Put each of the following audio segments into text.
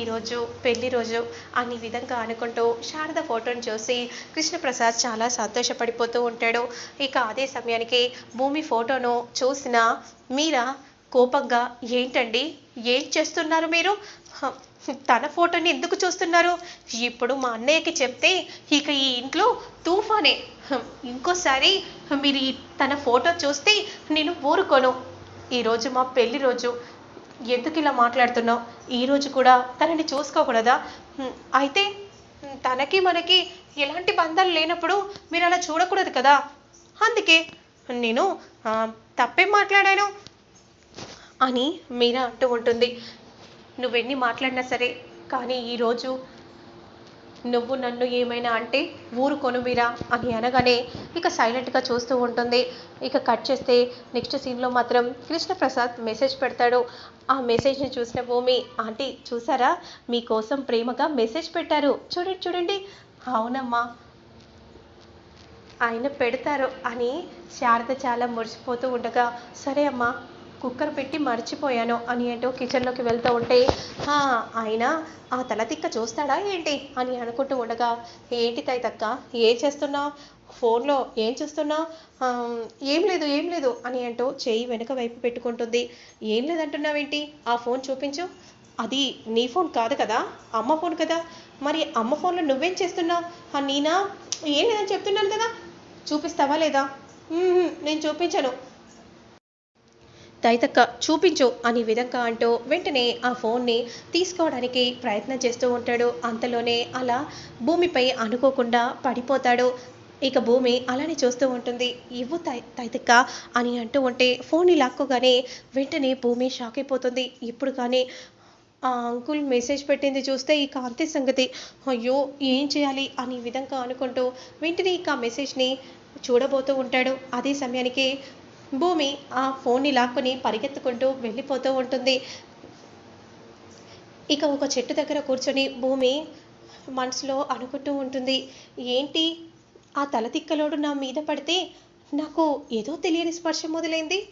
ఈరోజు పెళ్ళి రోజు అన్ని విధంగా అనుకుంటూ శారద ఫోటోని చూసి కృష్ణప్రసాద్ చాలా సంతోషపడిపోతూ ఉంటాడు. ఇక అదే సమయానికి భూమి ఫోటోను చూసిన మీరా కోపంగా ఏంటండి? ఏం చేస్తున్నారు మీరు? తన ఫోటోని ఎందుకు చూస్తున్నారు? ఇప్పుడు మా అన్నయ్యకి చెప్తే ఇక ఈ ఇంట్లో తుఫానే. ఇంకోసారి మీరు తన ఫోటో చూస్తే నేను ఊరుకోను. ఈరోజు మా పెళ్ళి రోజు. ఎందుకు ఇలా మాట్లాడుతున్నావు? ఈరోజు కూడా తనని చూసుకోకూడదా? అయితే తనకి మనకి ఎలాంటి బంధాలు లేనప్పుడు మీరు అలా చూడకూడదు కదా? అందుకే నేను తప్పేం మాట్లాడాను? అని మీరా అంటూ ఉంటుంది. నువ్వెన్ని మాట్లాడినా సరే కానీ ఈరోజు నువ్వు నన్ను ఏమైనా అంటే ఊరు మీరా అని అనగానే ఇక సైలెంట్గా చూస్తూ ఉంటుంది. ఇక కట్ చేస్తే నెక్స్ట్ సీన్లో మాత్రం కృష్ణప్రసాద్ మెసేజ్ పెడతాడు. ఆ మెసేజ్ని చూసిన భూమి ఆంటీ చూసారా? మీకోసం ప్రేమగా మెసేజ్ పెట్టారు. చూడండి చూడండి. అవునమ్మా. ఆయన పెడతారు. అని శారద చాలా మురిసిపోతూ ఉండగా సరే అమ్మా కుక్కర్ పెట్టి మర్చిపోయాను అని అంటూ కిచెన్లోకి వెళ్తూ ఉంటే "ఆ, ఆయన ఆ తలతిక్క చూస్తాడా ఏంటి? అని అనుకుంటూ ఉండగా ఏంటి తైతక్క ఏం చేస్తున్నావు ఫోన్లో ఏం చూస్తున్నావు ఏం లేదు ఏం లేదు అని అంటూ చేయి వెనుక వైపు పెట్టుకుంటుంది. ఏం లేదంటున్నావేంటి? ఆ ఫోన్ చూపించు. అది నీ ఫోన్ కాదు కదా అమ్మ ఫోన్ కదా. మరి అమ్మ ఫోన్లో నువ్వేం చేస్తున్నావు నీనా? ఏం లేదని చెప్తున్నాను కదా. చూపిస్తావా లేదా? నేను చూపించను. దైతక్క చూపించు అని విధంగా అంటూ వెంటనే ఆ ఫోన్ని తీసుకోవడానికి ప్రయత్నం చేస్తూ ఉంటాడు. అంతలోనే అలా భూమిపై అనుకోకుండా పడిపోతాడు. ఇక భూమి అలానే చూస్తూ ఉంటుంది. ఇవ్వు తై తైతక్క అని అంటూ ఉంటే ఫోన్ని లాక్కోగానే వెంటనే భూమి షాక్ అయిపోతుంది. ఇప్పుడు కానీ ఆ అంకుల్ మెసేజ్ పెట్టింది చూస్తే ఇక అంతే సంగతి. అయ్యో ఏం చేయాలి? అని విధంగా అనుకుంటూ వెంటనే ఇక మెసేజ్ని చూడబోతూ ఉంటాడు. అదే సమయానికి భూమి ఆ ఫోన్ని లాక్కొని పరిగెత్తుకుంటూ వెళ్ళిపోతూ ఉంటుంది. ఇక ఒక చెట్టు దగ్గర కూర్చొని భూమి మనసులో అనుకుంటూ ఉంటుంది. ఏంటి? ఆ తలతిక్కలోడు నా మీద పడితే నాకు ఏదో తెలియని స్పర్శ మొదలైంది.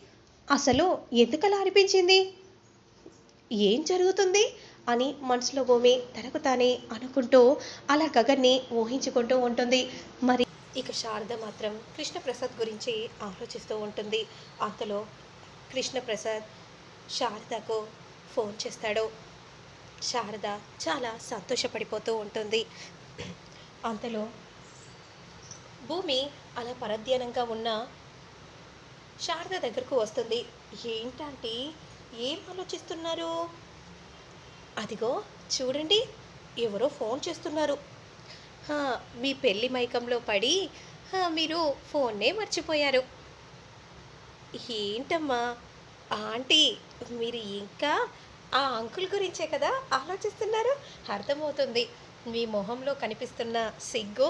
అసలు ఎందుకలా అనిపించింది? ఏం జరుగుతుంది? అని మనసులో భూమి తనకు తానే అనుకుంటూ అలా గగన్ని ఊహించుకుంటూ ఉంటుంది. మరి ఇక శారద మాత్రం కృష్ణప్రసాద్ గురించి ఆలోచిస్తూ ఉంటుంది. అంతలో కృష్ణప్రసాద్ శారదకు ఫోన్ చేస్తాడు. శారద చాలా సంతోషపడిపోతూ ఉంటుంది. అంతలో భూమి అలా పరధ్యానంగా ఉన్న శారద దగ్గరకు వస్తుంది. ఏంటంటే? ఏం ఆలోచిస్తున్నారు? అదిగో చూడండి ఎవరో ఫోన్ చేస్తున్నారు. మీ పెళ్ళి మైకంలో పడి మీరు ఫోన్నే మర్చిపోయారు. ఏంటమ్మా? ఆంటీ మీరు ఇంకా ఆ అంకుల్ గురించే కదా ఆలోచిస్తున్నారు? అర్థమవుతుంది. మీ మొహంలో కనిపిస్తున్న సిగ్గు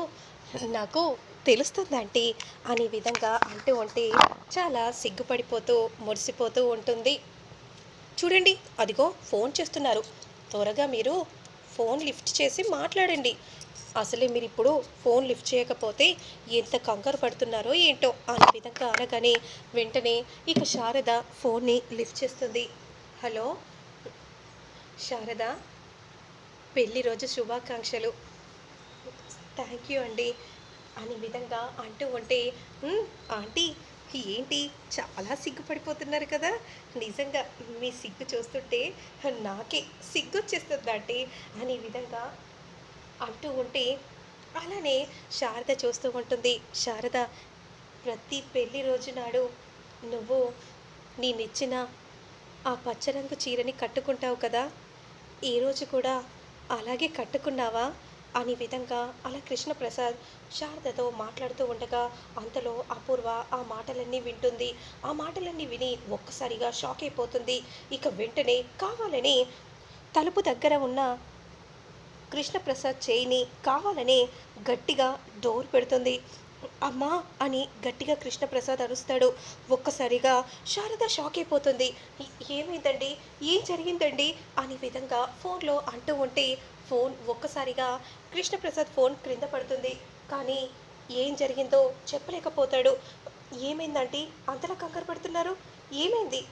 నాకు తెలుస్తుంది ఆంటీ. అనే విధంగా అంటూ ఉంటే చాలా సిగ్గుపడిపోతూ మురిసిపోతూ ఉంటుంది. చూడండి అదిగో ఫోన్ చేస్తున్నారు. త్వరగా మీరు ఫోన్ లిఫ్ట్ చేసి మాట్లాడండి. అసలే మీరు ఇప్పుడు ఫోన్ లిఫ్ట్ చేయకపోతే ఎంత కంగారు పడుతున్నారో ఏంటో అనే విధంగా అనగానే వెంటనే ఇక శారద ఫోన్ని లిఫ్ట్ చేస్తుంది. హలో? శారద? పెళ్ళి రోజు శుభాకాంక్షలు. థ్యాంక్ యూ అండి. అనే విధంగా అంటూ ఉంటే ఆంటీ ఏంటి? చాలా సిగ్గుపడిపోతున్నారు కదా. నిజంగా మీ సిగ్గు చూస్తుంటే నాకే సిగ్గు వచ్చేస్తుంది ఆంటీ? అనే విధంగా అంటూ ఉంటే అలానే శారద చూస్తూ ఉంటుంది. శారద ప్రతి పెళ్ళి రోజు నాడు నువ్వు నేనిచ్చిన ఆ పచ్చరంగు చీరని కట్టుకుంటావు కదా? ఈరోజు కూడా అలాగే కట్టుకున్నావా? అనే విధంగా అలా కృష్ణప్రసాద్ శారదతో మాట్లాడుతూ ఉండగా అంతలో అపూర్వ ఆ మాటలన్నీ వింటుంది. ఆ మాటలన్నీ విని ఒక్కసారిగా షాక్ అయిపోతుంది. ఇక వెంటనే కావాలని తలుపు దగ్గర ఉన్న కృష్ణప్రసాద్ చేయిని కావాలనే గట్టిగా డోర్ పెడుతుంది. అమ్మా అని గట్టిగా కృష్ణప్రసాద్ అరుస్తాడు. ఒక్కసారిగా శారద షాక్ అయిపోతుంది. ఏమైందండి? ఏం జరిగిందండి? అనే విధంగా ఫోన్లో అంటూ ఉంటే ఫోన్ ఒక్కసారిగా కృష్ణప్రసాద్ ఫోన్ క్రింద పడుతుంది. కానీ ఏం జరిగిందో చెప్పలేకపోతాడు. ఏమైందంటే అంతలా కంగారు పడుతున్నారు? ఏమైంది?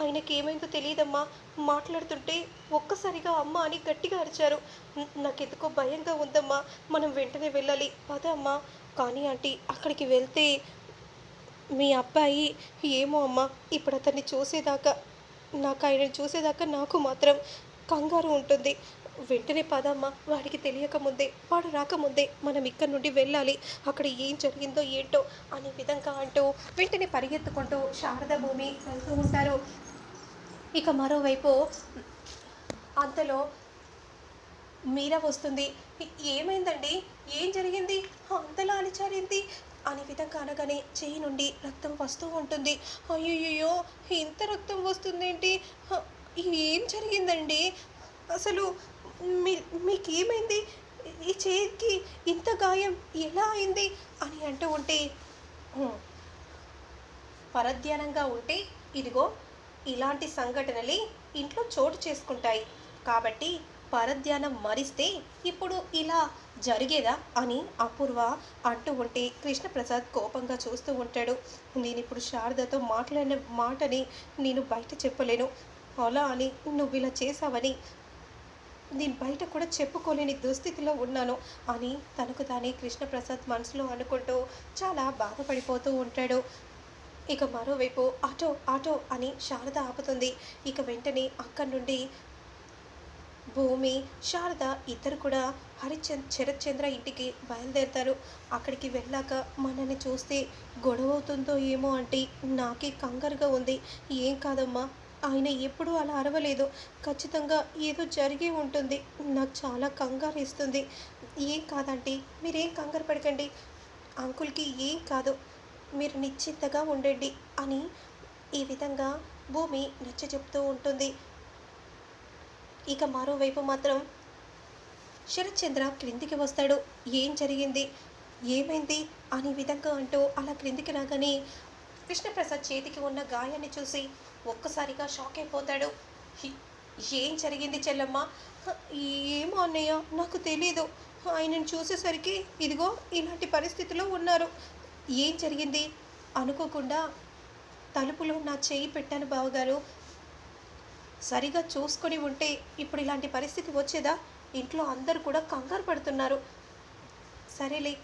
ఆయనకి ఏమైందో తెలియదమ్మా. మాట్లాడుతుంటే ఒక్కసారిగా అమ్మ అని గట్టిగా అరిచారు. నాకెందుకో భయంగా ఉందమ్మా. మనం వెంటనే వెళ్ళాలి. పద అమ్మా. కానీ ఆంటీ అక్కడికి వెళ్తే మీ అబ్బాయి ఏమో అమ్మా. ఇప్పుడు అతన్ని చూసేదాకా నాకు ఆయనని చూసేదాకా నాకు మాత్రం కంగారు ఉంటుంది. వెంటనే పదమ్మా వాడికి తెలియకముందే వాడు రాకముందే మనం ఇక్కడ నుండి వెళ్ళాలి. అక్కడ ఏం జరిగిందో ఏంటో అనే విధంగా అంటూ వెంటనే పరిగెత్తుకుంటూ శారద భూమి వెళ్తూ ఉంటారు. ఇక మరోవైపు అంతలో మీరా వస్తుంది. ఏమైందండి? ఏం జరిగింది? అంతలా అలిచారింది అనే విధంగా అనగానే చేయి నుండి రక్తం వస్తూ ఉంటుంది. అయ్యయ్యో ఇంత రక్తం వస్తుందేంటి? హ, ఏం జరిగిందండి? అసలు మీ మీకు ఏమైంది ఈ చేతికి ఇంత గాయం ఎలా అయింది? అని అంటూ ఉంటే పరధ్యానంగా ఉంటే ఇదిగో ఇలాంటి సంఘటనలే ఇంట్లో చోటు చేసుకుంటాయి. కాబట్టి పరధ్యానం మరిస్తే ఇప్పుడు ఇలా జరిగేదా? అని అపూర్వ అంటూ ఉంటే కృష్ణప్రసాద్ కోపంగా చూస్తూ ఉంటాడు. నేను ఇప్పుడు శారదతో మాట్లాడిన మాటని నేను బయట చెప్పలేను. అలా అని నువ్వు ఇలా చేసావని నేను బయట కూడా చెప్పుకోలేని దుస్థితిలో ఉన్నాను. అని తనకు తానే కృష్ణప్రసాద్ మనసులో అనుకుంటూ చాలా బాధపడిపోతూ ఉంటాడు. ఇక మరోవైపు ఆటో ఆటో అని శారద ఆపుతుంది. ఇక వెంటనే అక్కడి నుండి భూమి శారద ఇద్దరు కూడా హరిచంద్ శరత్చంద్ర ఇంటికి బయలుదేరుతారు. అక్కడికి వెళ్ళాక మనల్ని చూస్తే గొడవ అవుతుందో ఏమో అంటే నాకే కంగారుగా ఉంది. ఏం కాదమ్మా? ఆయన ఎప్పుడూ అలా అరవలేదు. ఖచ్చితంగా ఏదో జరిగి ఉంటుంది. నాకు చాలా కంగారు ఇస్తుంది ఏం కాదంటే మీరేం కంగారు పడకండి. అంకుల్కి ఏం కాదు మీరు నిశ్చింతగా ఉండండి అని ఈ విధంగా భూమి నచ్చ చెప్తూ ఉంటుంది. ఇక మరోవైపు మాత్రం శరత్చంద్ర క్రిందికి వస్తాడు. ఏం జరిగింది? ఏమైంది? అనే విధంగా అంటూ అలా క్రిందికి రాగానే కృష్ణప్రసాద్ చేతికి ఉన్న గాయాన్ని చూసి ఒక్కసారిగా షాక్ అయిపోతాడు. ఏం జరిగింది చెల్లమ్మ? ఏమో అన్నయ్య నాకు తెలీదు. ఆయనను చూసేసరికి ఇదిగో ఇలాంటి పరిస్థితిలో ఉన్నారు. ఏం జరిగింది? అనుకోకుండా తలుపులో నా చేయి పెట్టాను బావగారు. సరిగా చూసుకొని ఉంటే ఇప్పుడు ఇలాంటి పరిస్థితి వచ్చేదా? ఇంట్లో అందరూ కూడా కంగారు పడుతున్నారు. సరేలే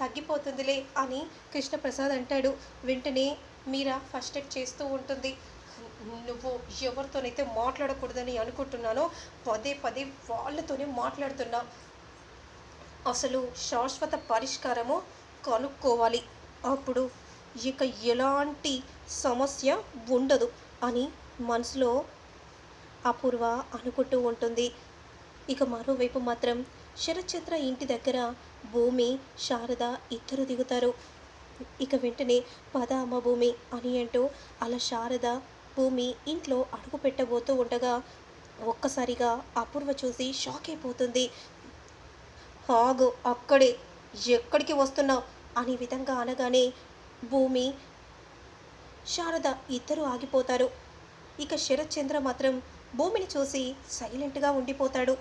తగ్గిపోతుందిలే అని కృష్ణప్రసాద్ అంటాడు. వెంటనే మీరా ఫస్ట్ ఎయిడ్ చేస్తూ ఉంటుంది. నువ్వు ఎవరితోనైతే మాట్లాడకూడదని అనుకుంటున్నానో పదే పదే వాళ్ళతోనే మాట్లాడుతున్నా. అసలు శాశ్వత పరిష్కారము కనుక్కోవాలి. అప్పుడు ఇక ఎలాంటి సమస్య ఉండదు అని మనసులో అపూర్వ అనుకుంటూ ఉంటుంది. ఇక మరోవైపు మాత్రం శరత్చంద్ర ఇంటి దగ్గర భూమి శారద ఇద్దరు దిగుతారు. ఇక వెంటనే పద అమ్మ భూమి అని అంటూ అలా శారద భూమి ఇంట్లో అడుగు పెట్టబోతూ ఉండగా ఒక్కసారిగా అపూర్వ చూసి షాక్ అయిపోతుంది. ఆగు అక్కడే ఎక్కడికి వస్తున్నావు అనే విధంగా అనగానే భూమి శారద ఇద్దరు ఆగిపోతారు. ఇక శరత్చంద్ర మాత్రం భూమిని చూసి సైలెంట్గా ఉండిపోతాడు.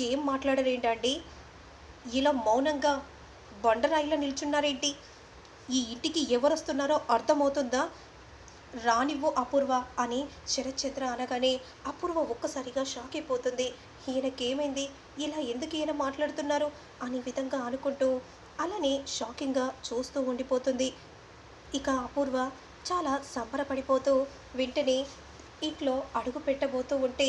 ఏం మాట్లాడరేంటండి? ఇలా మౌనంగా బండరాయిలో నిల్చున్నారేంటి? ఈ ఇంటికి ఎవరు వస్తున్నారో అర్థమవుతుందా? రానివ్వు అపూర్వ అని శరచంద్ర అనగానే అపూర్వ ఒక్కసారిగా షాక్ అయిపోతుంది. ఈయనకేమైంది? ఇలా ఎందుకు ఈయన మాట్లాడుతున్నారు? అనే విధంగా అనుకుంటూ అలానే షాకింగ్గా చూస్తూ ఉండిపోతుంది. ఇక అపూర్వ చాలా సంబరపడిపోతూ వెంటనే ఇంట్లో అడుగు పెట్టబోతూ ఉంటే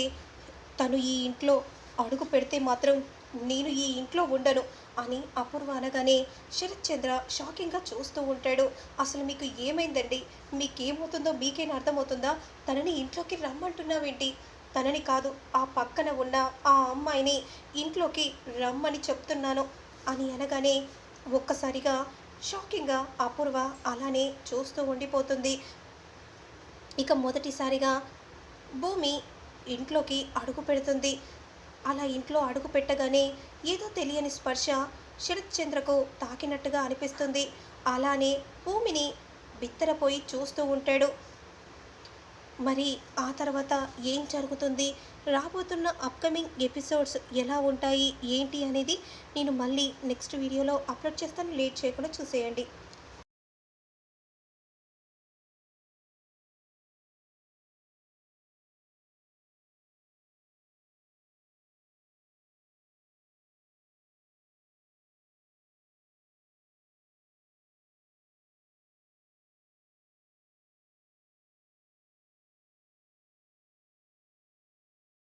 తను ఈ ఇంట్లో అడుగు పెడితే మాత్రం నేను ఈ ఇంట్లో ఉండను అని అపూర్వ అనగానే శరత్చంద్ర షాకింగ్గా చూస్తూ ఉంటాడు. అసలు మీకు ఏమైందండి? మీకేమవుతుందో మీకేం అర్థమవుతుందా? తనని ఇంట్లోకి రమ్మంటున్నావేంటి? తనని కాదు ఆ పక్కన ఉన్న ఆ అమ్మాయిని ఇంట్లోకి రమ్మని చెప్తున్నాను అని అనగానే ఒక్కసారిగా షాకింగ్గా అపూర్వ అలానే చూస్తూ ఉండిపోతుంది. ఇక మొదటిసారిగా భూమి ఇంట్లోకి అడుగు పెడుతుంది. అలా ఇంట్లో అడుగు పెట్టగానే ఏదో తెలియని స్పర్శ శరత్ చంద్రకు తాకినట్టుగా అనిపిస్తుంది. అలానే భూమిని బిత్తరపోయి చూస్తూ ఉంటాడు. మరి ఆ తర్వాత ఏం జరుగుతుంది? రాబోతున్న అప్కమింగ్ ఎపిసోడ్స్ ఎలా ఉంటాయి? ఏంటి అనేది నేను మళ్ళీ నెక్స్ట్ వీడియోలో అప్లోడ్ చేస్తాను. లేట్ చేయకుండా చూసేయండి.